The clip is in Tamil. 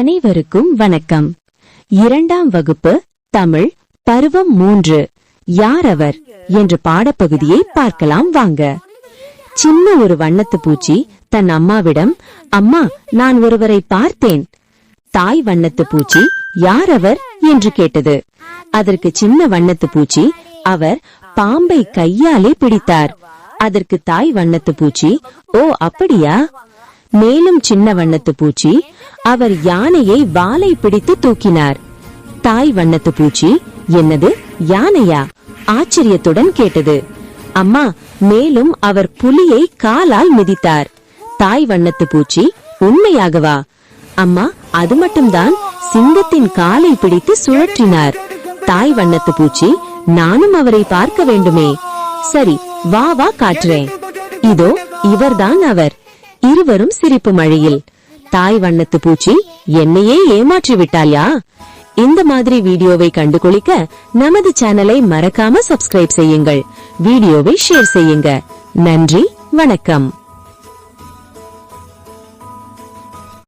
அனைவருக்கும் வணக்கம். இரண்டாம் வகுப்பு தமிழ் பருவம் மூன்று யார் அவர் என்ற பாடப்பகுதியை பார்க்கலாம் வாங்க. சின்ன ஒரு வண்ணத்து பூச்சி தன் அம்மாவிடம் அம்மா நான் ஒருவரை பார்த்தேன். தாய் வண்ணத்து பூச்சி யார் அவர்? என்று கேட்டது. அதற்கு சின்ன வண்ணத்து பூச்சி அவர் பாம்பை கையாலே பிடித்தார். அதற்கு தாய் வண்ணத்து பூச்சி ஓ அப்படியா? மேலும் சின்ன வண்ணத்து பூச்சி அவர் யானையை வாலை பிடித்து தூக்கினார். தாய் வண்ணத்து பூச்சி என்னது? யானையா? ஆச்சரியத்துடன் கேட்டது. அம்மா மேலும் அவர் புலியை காலால் மிதித்தார். தாய் வண்ணத்து பூச்சி உண்மையாகவா? அம்மா அது மட்டும்தான். சிங்கத்தின் காலை பிடித்து சுழற்றினார். தாய் வண்ணத்து பூச்சி நானும் அவரை பார்க்க வேண்டுமே. சரி வா வா காட்டுறேன் இதோ இவர்தான் அவர். இருவரும் சிரிப்பு மழையில் தாய் வண்ணத்து பூச்சி என்னையே ஏமாற்றி விட்டாயா? இந்த மாதிரி வீடியோவை கண்டுகொளிக்க நமது சேனலை மறக்காம சப்ஸ்கிரைப் செய்யுங்கள். வீடியோவை ஷேர் செய்யுங்க. நன்றி வணக்கம்.